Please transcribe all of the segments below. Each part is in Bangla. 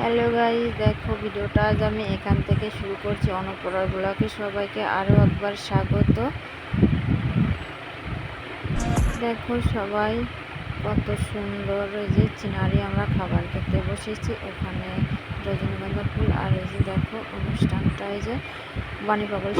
হ্যালো গাইস, দেখো ভিডিওটা আজ আমি এখান থেকে শুরু করছি অনপরার ব্লগে। সবাইকে আরও একবার স্বাগত। দেখো সবাই কত সুন্দর যে চিনারি আমরা খাবার খেতে বসেছি। ওখানে রজনীগন্ধা ফুল আর এই যে দেখো অনুষ্ঠানটা, এই যে বাণী পাগল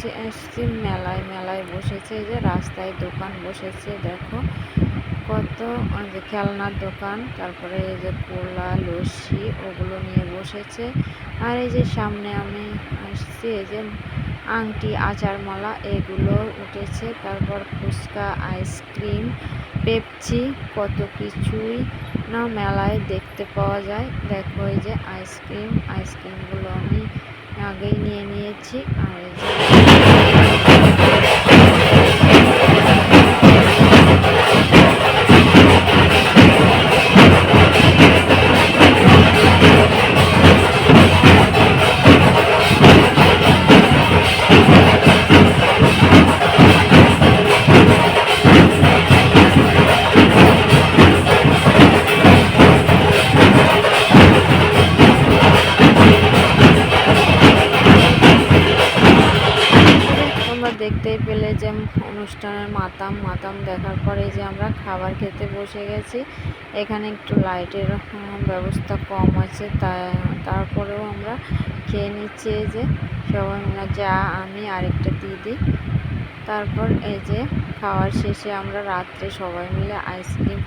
আসছি আসছি, মেলায় মেলায় বসেছে, এই যে রাস্তায় দোকান বসেছে, দেখো কত যে খেলনার দোকান, তারপরে এই যে কোলা, লস্যি, ওগুলো নিয়ে বসেছে। আর এই যে সামনে আমি আসছি, এই যে আংটি আচার মালা এগুলো উঠেছে, তারপর ফুচকা, আইসক্রিম পেপচি কত কিছুই না মেলায় দেখতে পাওয়া যায়। দেখো এই যে আইসক্রিম, আইসক্রিমগুলো আমি আগেই নিয়ে নিয়েছি, আর এই যে দেখতেই পেলে যে অনুষ্ঠানের মাতাম মাতাম দেখার পরে যে আমরা খাবার খেতে বসে গেছি। এখানে একটু লাইটের ব্যবস্থা কম আছে তারপরেও আমরা খেয়ে নিচ্ছি যে সবাই মিলে, যা আমি আরেকটা দিদি। তারপর এই যে খাওয়ার শেষে আমরা রাত্রে সবাই মিলে আইসক্রিম